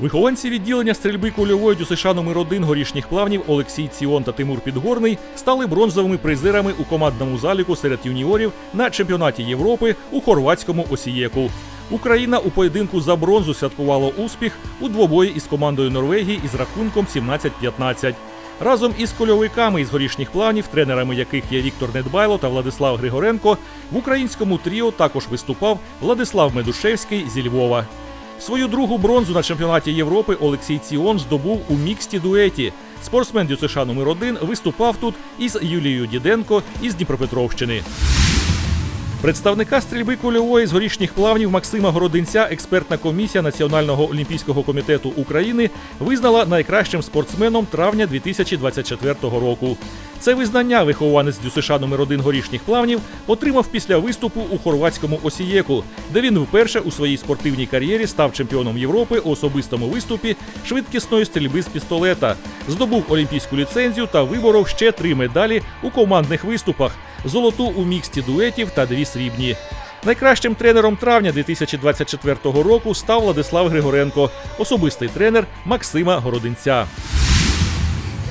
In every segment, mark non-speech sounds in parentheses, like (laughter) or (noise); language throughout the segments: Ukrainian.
Вихованці відділення стрільби кульової ДЮСШ номер 1 горішніх плавнів Олексій Ціон та Тимур Підгорний стали бронзовими призерами у командному заліку серед юніорів на чемпіонаті Європи у хорватському Осієку. Україна у поєдинку за бронзу святкувала успіх у двобої із командою Норвегії із рахунком 17-15. Разом із кольовиками із горішніх планів, тренерами яких є Віктор Недбайло та Владислав Григоренко, в українському тріо також виступав Владислав Медушевський зі Львова. Свою другу бронзу на чемпіонаті Європи Олексій Ціон здобув у міксті дуеті. Спортсмен ДЮСШ номер 1 виступав тут із Юлією Діденко із Дніпропетровщини. Представника стрільби кульової з горішніх плавнів Максима Городинця експертна комісія Національного олімпійського комітету України визнала найкращим спортсменом травня 2024 року. Це визнання вихованець ДЮСШ номер 1 горішніх плавнів отримав після виступу у хорватському Осієку, де він вперше у своїй спортивній кар'єрі став чемпіоном Європи у особистому виступі швидкісної стрільби з пістолета, здобув олімпійську ліцензію та виборов ще три медалі у командних виступах: золоту у міксті дуетів та дві срібні. Найкращим тренером травня 2024 року став Владислав Григоренко, особистий тренер Максима Городинця.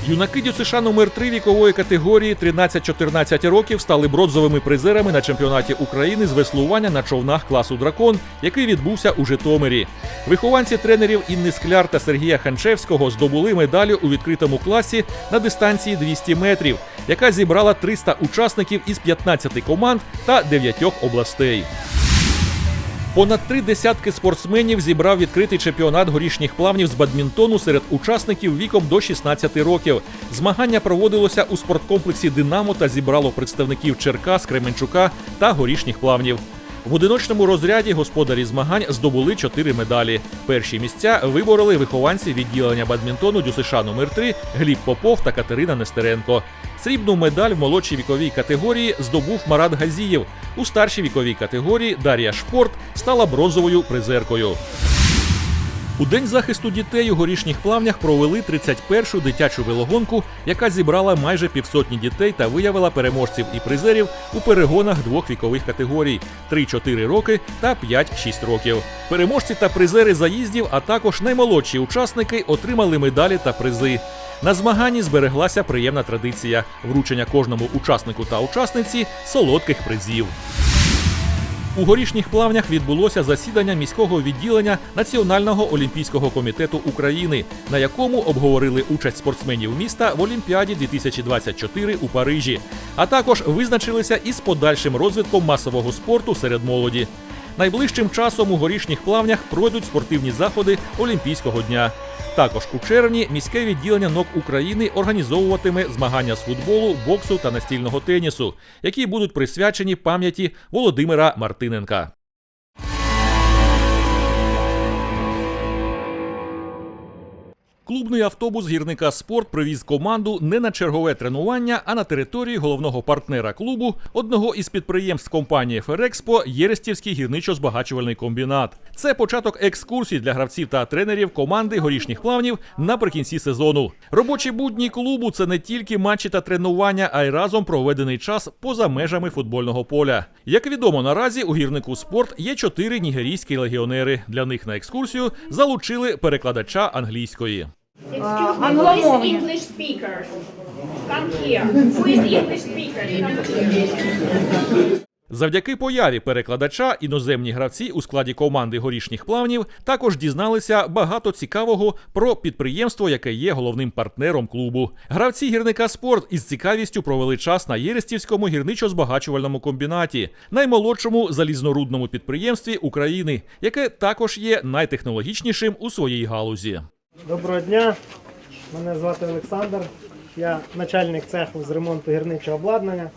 Юнаки ДЮСШ номер 3 вікової категорії 13-14 років стали бронзовими призерами на чемпіонаті України з веслування на човнах класу Дракон, який відбувся у Житомирі. Вихованці тренерів Інни Скляр та Сергія Ханчевського здобули медалі у відкритому класі на дистанції 200 метрів, яка зібрала 300 учасників із 15 команд та 9 областей. Понад три десятки спортсменів зібрав відкритий чемпіонат горішніх плавнів з бадмінтону серед учасників віком до 16 років. Змагання проводилося у спорткомплексі Динамо та зібрало представників Черкас, Кременчука та горішніх плавнів. В одиночному розряді господарі змагань здобули чотири медалі. Перші місця вибороли вихованці відділення бадмінтону ДЮСШ номер 3 Гліб Попов та Катерина Нестеренко. Срібну медаль в молодшій віковій категорії здобув Марат Газієв. У старшій віковій категорії Дар'я Шпорт стала бронзовою призеркою. У день захисту дітей у горішніх плавнях провели 31-шу дитячу велогонку, яка зібрала майже півсотні дітей та виявила переможців і призерів у перегонах двох вікових категорій: 3-4 роки та 5-6 років. Переможці та призери заїздів, а також наймолодші учасники отримали медалі та призи. На змаганні збереглася приємна традиція вручення кожному учаснику та учасниці солодких призів. У горішніх плавнях відбулося засідання міського відділення Національного олімпійського комітету України, на якому обговорили участь спортсменів міста в Олімпіаді 2024 у Парижі, а також визначилися із подальшим розвитком масового спорту серед молоді. Найближчим часом у горішніх плавнях пройдуть спортивні заходи Олімпійського дня. Також у червні міське відділення НОК України організовуватиме змагання з футболу, боксу та настільного тенісу, які будуть присвячені пам'яті Володимира Мартиненка. Клубний автобус гірника Спорт привіз команду не на чергове тренування, а на території головного партнера клубу, одного із підприємств компанії Ферекспо Єрестівський гірничо-збагачувальний комбінат. Це початок екскурсій для гравців та тренерів команди горішніх плавнів наприкінці сезону. Робочі будні клубу це не тільки матчі та тренування, а й разом проведений час поза межами футбольного поля. Як відомо, наразі у гірнику спорт є чотири нігерійські легіонери. Для них на екскурсію залучили перекладача англійської. Excuse me, who is англомовні. English speaker? Come here. Who is English speaker? Come here. Завдяки появі перекладача іноземні гравці у складі команди горішніх плавнів також дізналися багато цікавого про підприємство, яке є головним партнером клубу. Гравці гірника спорт із цікавістю провели час на Єрестівському гірничо-збагачувальному комбінаті, наймолодшому залізнорудному підприємстві України, яке також є найтехнологічнішим у своїй галузі. Доброго дня, мене звати Олександр. Я начальник цеху з ремонту гірничого обладнання.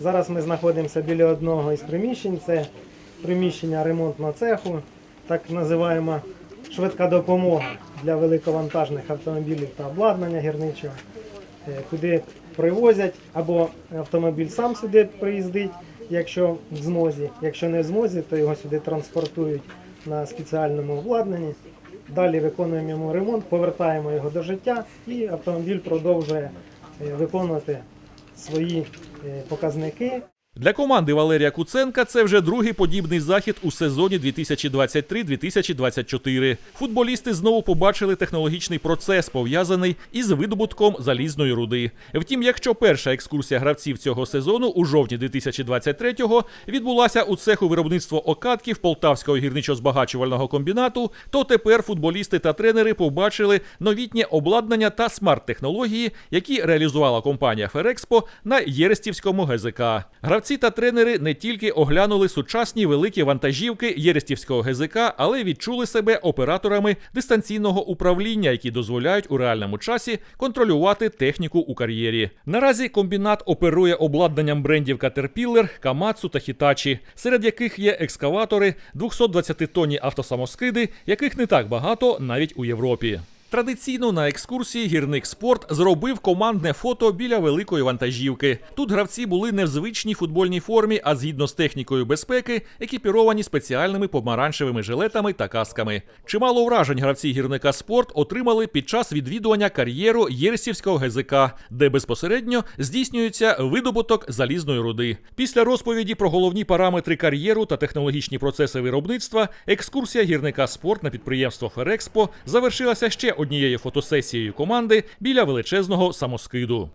Зараз ми знаходимося біля одного із приміщень. Це приміщення ремонтного цеху, так називаємо швидка допомога для великовантажних автомобілів та обладнання гірничого, е, куди привозять або автомобіль сам сюди приїздить, якщо в змозі. Якщо не в змозі, то його сюди транспортують на спеціальному обладнанні. Далі виконуємо йому ремонт, повертаємо його до життя і автомобіль продовжує е, виконувати свої е, показники. Для команди Валерія Куценка це вже другий подібний захід у сезоні 2023-2024. Футболісти знову побачили технологічний процес, пов'язаний із видобутком залізної руди. Втім, якщо перша екскурсія гравців цього сезону у жовтні 2023-го відбулася у цеху виробництва окатків Полтавського гірничо-збагачувального комбінату, то тепер футболісти та тренери побачили новітнє обладнання та смарт-технології, які реалізувала компанія Ферекспо на Єрестівському ГЗК. Гравці та тренери не тільки оглянули сучасні великі вантажівки Єрестівського ГЗК, але й відчули себе операторами дистанційного управління, які дозволяють у реальному часі контролювати техніку у кар'єрі. Наразі комбінат оперує обладнанням брендів Caterpillar, Камацу та Hitachi, серед яких є екскаватори, 220-тонні автосамоскиди, яких не так багато навіть у Європі. Традиційно на екскурсії гірник спорт зробив командне фото біля великої вантажівки. Тут гравці були не в звичній футбольній формі, а згідно з технікою безпеки, екіпіровані спеціальними помаранчевими жилетами та касками. Чимало вражень гравці гірника спорт отримали під час відвідування кар'єру Єрсівського ГЗК, де безпосередньо здійснюється видобуток залізної руди. Після розповіді про головні параметри кар'єру та технологічні процеси виробництва, екскурсія гірника спорт на підприємство Ферекспо завершилася ще однією фотосесією команди біля величезного самоскиду.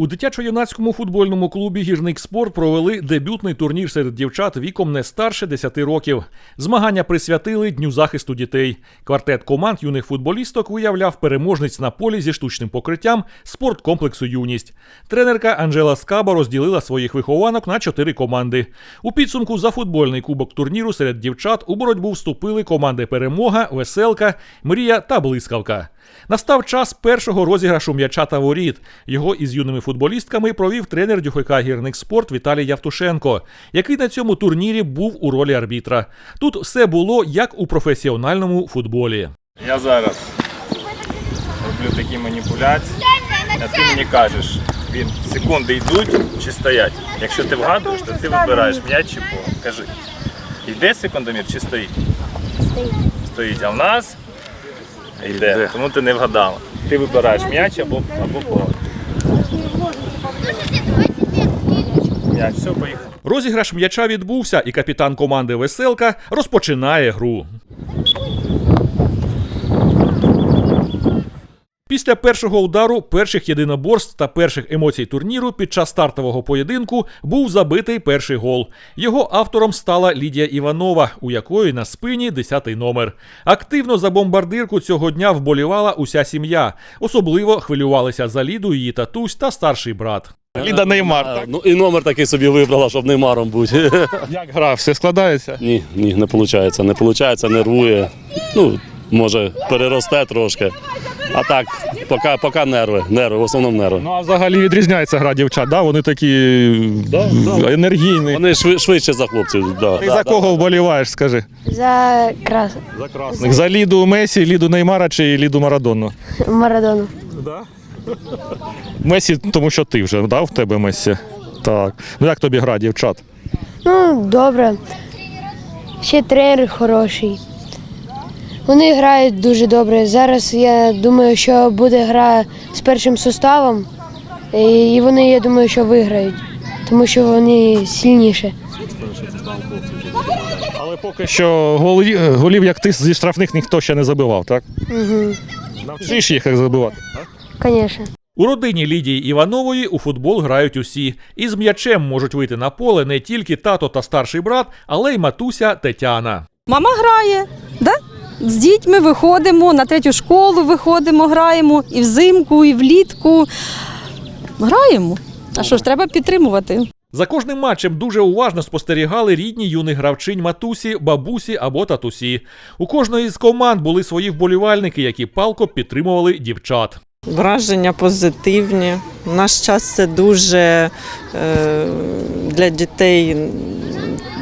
У дитячо-юнацькому футбольному клубі Гірник Спорт провели дебютний турнір серед дівчат віком не старше 10 років. Змагання присвятили Дню захисту дітей. Квартет команд юних футболісток виявляв переможниць на полі зі штучним покриттям спорткомплексу Юність. Тренерка Анжела Скаба розділила своїх вихованок на чотири команди. У підсумку за футбольний кубок турніру серед дівчат у боротьбу вступили команди Перемога, Веселка, Мрія та Блискавка. Настав час першого розіграшу м'яча та воріт. Його із юними футболістками провів тренер Дюхика гірник спорт Віталій Явтушенко, який на цьому турнірі був у ролі арбітра. Тут все було як у професіональному футболі. Я зараз роблю такі маніпуляції, а ти мені кажеш, він секунди йдуть чи стоять. Якщо ти вгадуєш, то ти вибираєш м'яч чи пол. Кажи, йде секундомір чи стоїть? Стоїть. Стоїть, а в нас йде, тому ти не вгадала. Ти вибираєш м'яч або, або поле. М'яч, все, поїхали. Розіграш м'яча відбувся, і капітан команди Веселка розпочинає гру. Після першого удару, перших єдиноборств та перших емоцій турніру під час стартового поєдинку був забитий перший гол. Його автором стала Лідія Іванова, у якої на спині 10-й номер. Активно за бомбардирку цього дня вболівала уся сім'я. Особливо хвилювалися за Ліду її татусь та старший брат. Ліда Неймар, так? Ну і номер такий собі вибрала, щоб Неймаром бути. Як гра, все складається? ні, ні, не виходить. Не виходить, нервує. Ну, може, переросте трошки. А так, поки, поки нерви, нерви, в основному нерви. Ну а взагалі відрізняється гра дівчат, да? Вони такі енергійні. Вони шви- швидше за хлопців. Да, Ти да, за да. кого вболіваєш, скажи? За крас... За красних. За Ліду Месі, Ліду Неймара чи Ліду Марадону? Марадону. Месі, тому що ти вже, да, в тебе Месі? Так. Ну як тобі гра, дівчат? Ну, добре. Ще тренер хороший. Вони грають дуже добре. Зараз я думаю, що буде гра з першим составом, і вони, я думаю, що виграють, тому що вони сильніші. Але поки що голі, голів, як ти, зі штрафних ніхто ще не забивав, так? Угу. Навчиш їх як забивати? Звісно. У родині Лідії Іванової у футбол грають усі. І з м'ячем можуть вийти на поле не тільки тато та старший брат, але й матуся Тетяна. Мама грає, да? З дітьми виходимо, на третю школу виходимо, граємо і взимку, і влітку. Граємо. А що ж, треба підтримувати. За кожним матчем дуже уважно спостерігали рідні юних гравчинь матусі, бабусі або татусі. У кожної з команд були свої вболівальники, які палко підтримували дівчат. Враження позитивні. В наш час це дуже е, для дітей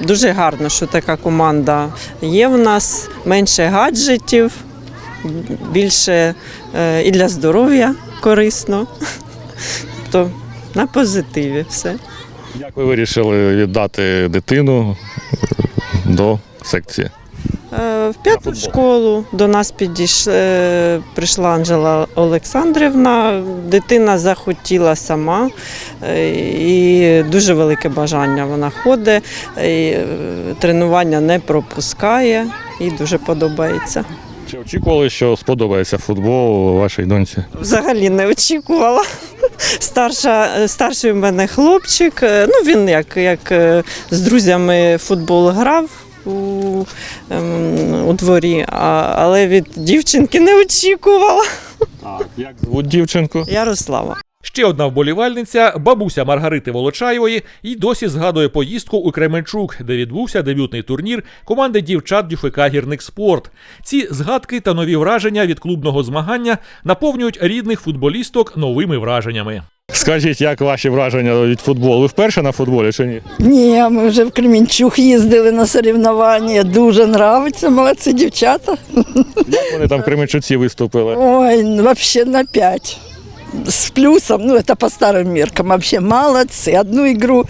дуже гарно, що така команда є в нас. Менше гаджетів, більше е, і для здоров'я корисно. Тобто на позитиві все. Як ви вирішили віддати дитину до секції? Е, В п'яту школу до нас підійшла, е, прийшла Анжела Олександрівна. Дитина захотіла сама е, і дуже велике бажання. Вона ходить, і, тренування не пропускає і дуже подобається. Чи очікували, що сподобається футбол вашій доньці? Взагалі не очікувала. (laughs) Старша, старший в мене хлопчик. Ну він як, як з друзями футбол грав. У, ем, у дворі, а, але від дівчинки не очікувала. Як звуть дівчинку? Ярослава. Ще одна вболівальниця, бабуся Маргарити Волочаєвої, і досі згадує поїздку у Кременчук, де відбувся дебютний турнір команди дівчат ДЮФК «Гірник Спорт». Ці згадки та нові враження від клубного змагання наповнюють рідних футболісток новими враженнями. Скажіть, як ваші враження від футболу? Ви вперше на футболі чи ні? Ні, ми вже в Кремінчук їздили на соревнування. Дуже нравиться, молодці дівчата. Як вони там в Кременчуці виступили? Ой, взагалі на п'ять С плюсом, ну это по старым меркам, вообще молодцы. Одну игру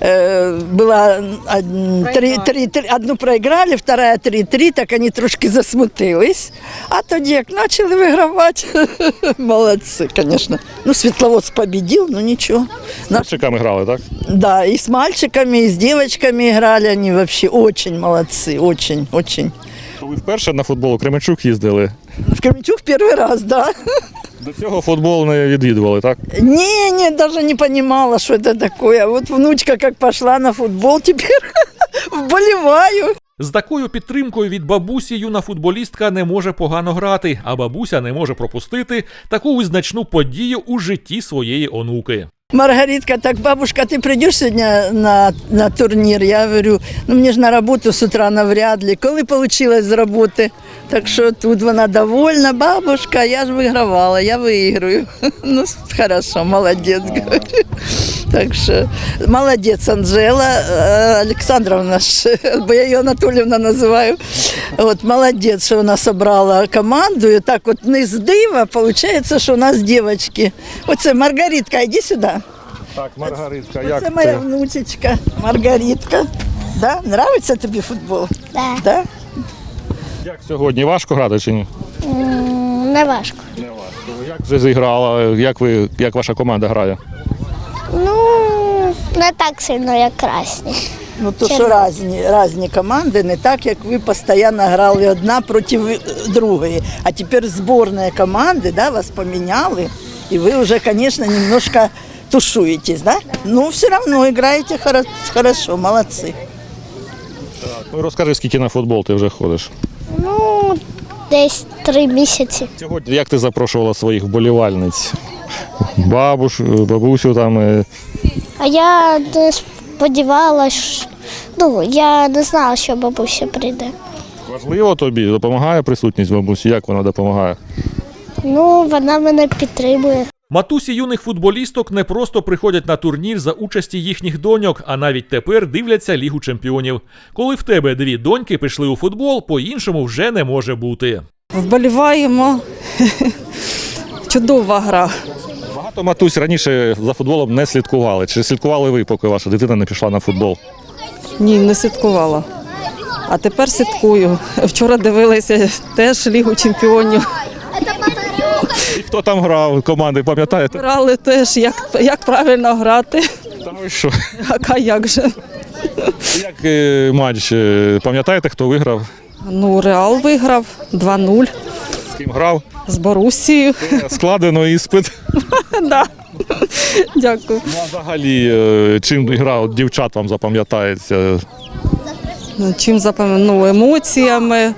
э, была од- три, три, три, одну проиграли, вторая 3-3, так они трошки засмутились. А тоді як почали вигравати, (laughs) молодці, конечно. Ну, Светловодск победил, ну ничего. З мальчиками грали, так? Да, и с мальчиками, и с девочками играли, они вообще очень молодцы, очень, очень. То ви вперше на футбол у Кременчук їздили? В Кременчук первый раз, да. До цього футбол не відвідували, так? Не, не, даже не понимала, что это такое. А вот внучка как пошла на футбол, теперь (laughs) вболеваю. З такою підтримкою від бабусі юна футболістка не може погано грати, а бабуся не може пропустити таку визначну подію у житті своєї онуки. Маргаритка, так, бабушка, ты придешь сегодня на, на турнир? Я говорю, ну мне же на работу с утра навряд ли. Коли получилось з роботи? Так що тут вона довольна. Бабушка, я ж вигравала, я виіграю. (laughs) Ну, хорошо, молодець, говорю. Так що молодець, Анжела е, Олександровна, ж, (laughs) бо я її Анатолівна називаю. От молодець, що вона зібрала команду. І так от не з дива, виходить, що у нас дівчатки. Оце Маргаритка, йди сюди. Так, Маргаритка, Це моя внучечка Маргаритка. Да? Нравиться тобі футбол? Да. Да? Як сьогодні? Важко грати чи ні? Не важко. Не важко. Як вже зіграла? Як ви, як ваша команда грає? Ну, не так сильно, як красні. Ну то що різні, різні команди, не так, як ви постійно грали одна проти другої. А тепер зборні команди да, вас поміняли, і ви вже, звісно, немножко тушуєтесь, да? Ну, все одно граєте хоро- хорошо, молодці. Ну розкажи, скільки на футбол ти вже ходиш. Ну, десь три місяці. Сьогодні як ти запрошувала своїх вболівальниць? Бабуш, бабусю там. е, А я не сподівалась, ну, я не знала, що бабуся прийде. Важливо тобі? Допомагає присутність бабусі? Як вона допомагає? Ну, вона мене підтримує. Матусі юних футболісток не просто приходять на турнір за участі їхніх доньок, а навіть тепер дивляться Лігу чемпіонів. Коли в тебе дві доньки пішли у футбол, по-іншому вже не може бути. Вболіваємо. (laughs) Чудова гра. Багато матусь раніше за футболом не слідкували. Чи слідкували ви, поки ваша дитина не пішла на футбол? Ні, не слідкувала. А тепер слідкую. Вчора дивилися теж Лігу чемпіонів. І хто там грав команди, пам'ятаєте? Грали теж, як, як правильно грати. Та ви що? А як же? Як е, матч? е, Пам'ятаєте, хто виграв? Ну, Реал виграв 2-0 З ким грав? з Борусією. Е, Складено іспит. (laughs) Да. Дякую. Ну, а взагалі, е, чим гра от дівчат вам запам'ятається? Ну, Чим запам'ятаю? Ну, емоціями,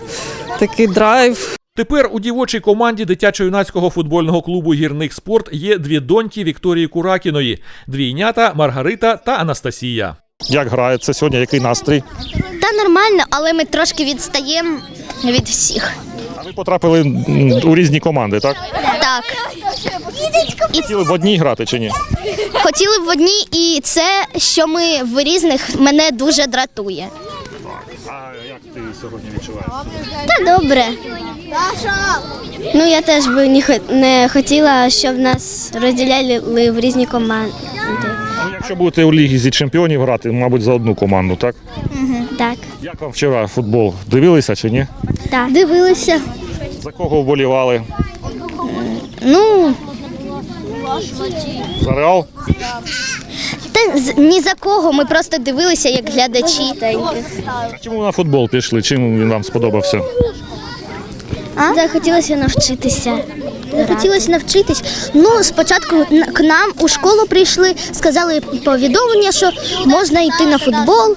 такий драйв. Тепер у дівочій команді дитячо-юнацького футбольного клубу Гірник Спорт є дві доньки Вікторії Куракіної: двійнята Маргарита та Анастасія. Як грається сьогодні? Який настрій? Та нормально, але ми трошки відстаємо від всіх. А ви потрапили у різні команди, так? Так. Хотіли б в одній грати чи ні? Хотіли б в одній, і це, що ми в різних, мене дуже дратує. Ти сьогодні відчуваєш? Та добре. Ну, я теж би не, хо- не хотіла, щоб нас розділяли в різні команди. Ну, Якщо будете у Лігі зі чемпіонів грати, мабуть, за одну команду, так? Так. Як вам вчора футбол? Дивилися чи ні? Так. Дивилися. За кого вболівали? Ну, За Реал? Та ні за кого. Ми просто дивилися як глядачі. А чому на футбол пішли? Чим він вам сподобався? А? Захотілося навчитися. Захотілося навчитись. Ну, спочатку н- к нам у школу прийшли, сказали повідомлення, що можна йти на футбол.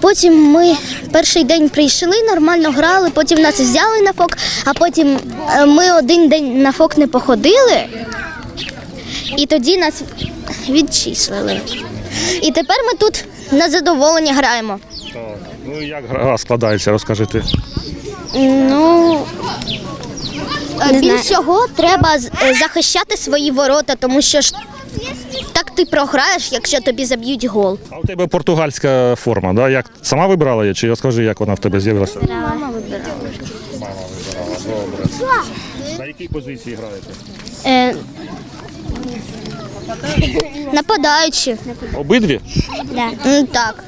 Потім ми перший день прийшли, нормально грали, потім нас взяли на фок, а потім е, ми один день на фок не походили, і тоді нас відчислили. І тепер ми тут на задоволення граємо. Ну і як гра складається, розкажіть. Ну більш всього треба е, захищати свої ворота, тому що ж так ти програєш, якщо тобі заб'ють гол. А у тебе португальська форма, да? Як сама вибрала її, чи розкажи, як вона в тебе з'явилася? Мама вибирала. Добре. На якій позиції граєте? Е, нападаючи. Обидві? М, Так.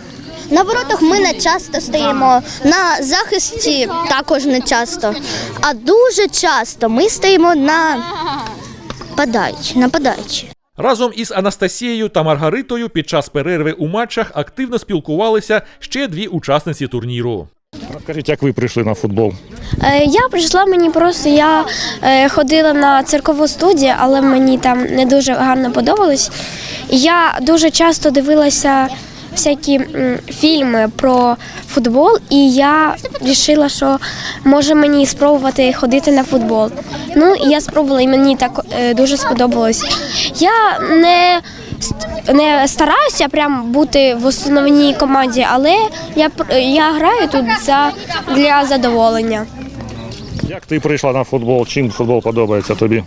На воротах ми не часто стоїмо, на захисті також не часто. А дуже часто ми стоїмо на нападаючи. нападаючи. Разом із Анастасією та Маргаритою під час перерви у матчах активно спілкувалися ще дві учасниці турніру. Розкажіть, як ви прийшли на футбол? Е, Я прийшла, мені просто я е, ходила на циркову студію, але мені там не дуже гарно подобалось. Я дуже часто дивилася всякі фільми про футбол, і я вирішила, що може мені спробувати ходити на футбол. Ну і я спробувала, і мені так е, дуже сподобалось. Я не не стараюся прям бути в основній команді, але я я граю тут за для задоволення. Як ти прийшла на футбол? Чим футбол подобається тобі?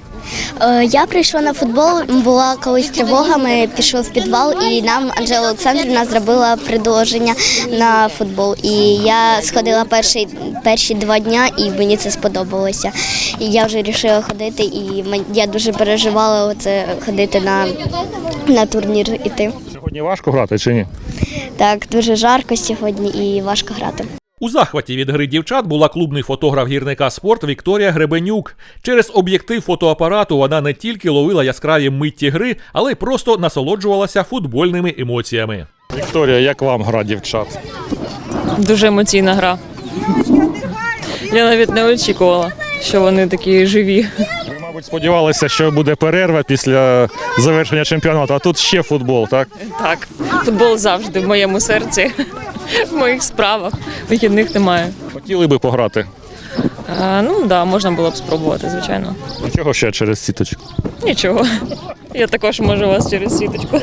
Е, Я прийшла на футбол, була колись тривога, ми пішли в підвал, і нам Анжела Олександрівна зробила предложення на футбол. І я сходила перші, перші два дня, і мені це сподобалося. І я вже вирішила ходити, і я дуже переживала оце ходити на, на турнір іти. Сьогодні важко грати чи ні? Так, дуже жарко сьогодні і важко грати. У захваті від гри дівчат була клубний фотограф гірника спорт Вікторія Гребенюк. Через об'єктив фотоапарату вона не тільки ловила яскраві митті гри, але й просто насолоджувалася футбольними емоціями. Вікторія, як вам гра дівчат? Дуже емоційна гра. Я навіть не очікувала, що вони такі живі. Мабуть, сподівалися, що буде перерва після завершення чемпіонату, а тут ще футбол, так? Так, футбол завжди в моєму серці, в моїх справах. Вихідних немає. Хотіли би пограти. А, ну так, да, можна було б спробувати, звичайно. Чого ще через сіточку? Нічого. Я також можу вас через сіточку.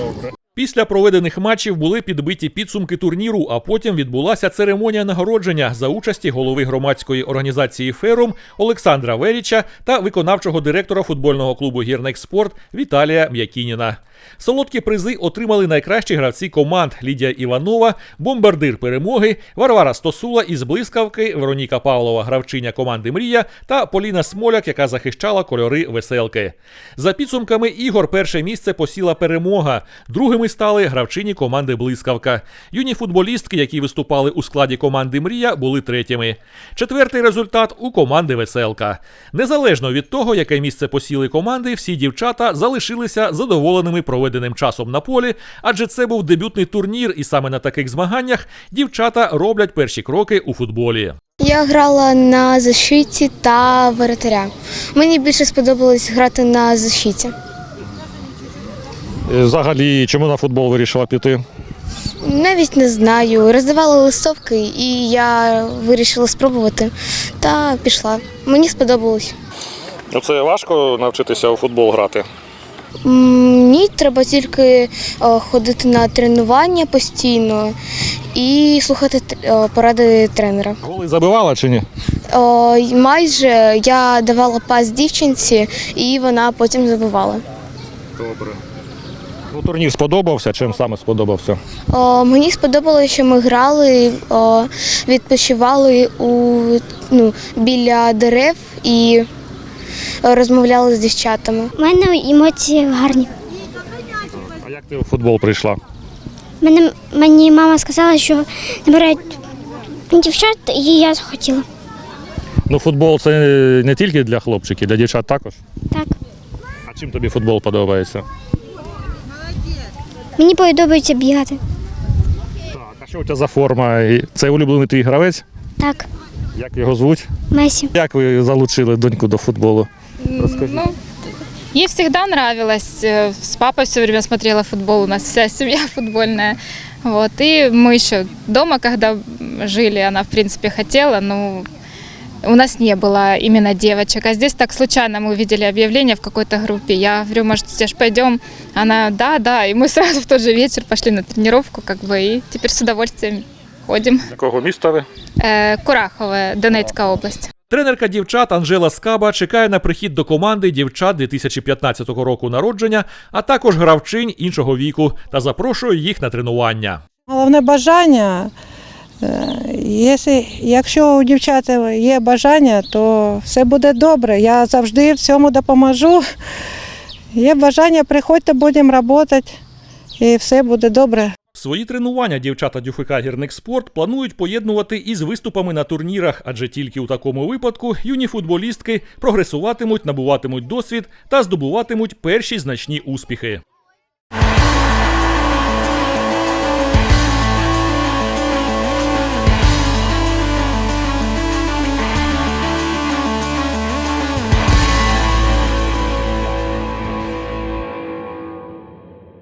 Після проведених матчів були підбиті підсумки турніру, а потім відбулася церемонія нагородження за участі голови громадської організації Ферум Олександра Веріча та виконавчого директора футбольного клубу Гірник Спорт Віталія М'якініна. Солодкі призи отримали найкращі гравці команд Лідія Іванова, бомбардир перемоги, Варвара Стосула із блискавки, Вероніка Павлова, гравчиня команди Мрія та Поліна Смоляк, яка захищала кольори веселки. За підсумками ігор, перше місце посіла перемога. Другими стали гравчині команди Блискавка. Юні футболістки, які виступали у складі команди Мрія, були третіми. Четвертий результат у команди Веселка. Незалежно від того, яке місце посіли команди, всі дівчата залишилися задоволеними проведеним часом на полі, адже це був дебютний турнір, і саме на таких змаганнях дівчата роблять перші кроки у футболі. Я грала на защиті та воротаря. Мені більше сподобалось грати на защиті. Е, Взагалі, чому на футбол вирішила піти? Навіть не знаю. Роздавали листовки, і я вирішила спробувати та пішла. Мені сподобалось. Ну, Це важко навчитися у футбол грати. Ні, треба тільки ходити на тренування постійно і слухати поради тренера. Голи забивала чи ні? О, майже я давала пас дівчинці, і вона потім забивала. Добре. Ну, турнір сподобався, чим саме сподобався? О, мені сподобалося, що ми грали, о, відпочивали у, ну, біля дерев і розмовляли з дівчатами. У мене емоції гарні. А як ти у футбол прийшла? Мене, мені мама сказала, що набирають дівчат, і я захотіла. Ну, футбол це не тільки для хлопчиків, для дівчат також. Так. А чим тобі футбол подобається? Мені подобається бігати. Так, а що у тебе за форма? Це улюблений твій гравець? Так, Як його звуть? Месі. Як ви залучили доньку до футболу? Ну, ей всегда нравилось. Э, С папой все время смотрела футбол. У нас вся семья (laughs) футбольная. Вот. И мы еще дома, когда жили, она, в принципе, хотела, но у нас не было именно девочек. А здесь так случайно мы увидели объявление в какой-то группе. Я говорю, может, Стеж, пойдем? Она, да, да. И мы сразу (laughs) в тот же вечер пошли на тренировку, как бы, и теперь с удовольствием ходим. З якого міста ви? Э, Курахове, Донецкая область. Тренерка дівчат Анжела Скаба чекає на прихід до команди дівчат 2015 року народження, а також гравчинь іншого віку та запрошує їх на тренування. Головне бажання. Е, Якщо, у дівчат є бажання, то все буде добре. Я завжди в цьому допоможу. Є бажання, приходьте, будемо працювати, і все буде добре. Свої тренування дівчата Дюфика Гірник Спорт планують поєднувати із виступами на турнірах, адже тільки у такому випадку юні футболістки прогресуватимуть, набуватимуть досвід та здобуватимуть перші значні успіхи.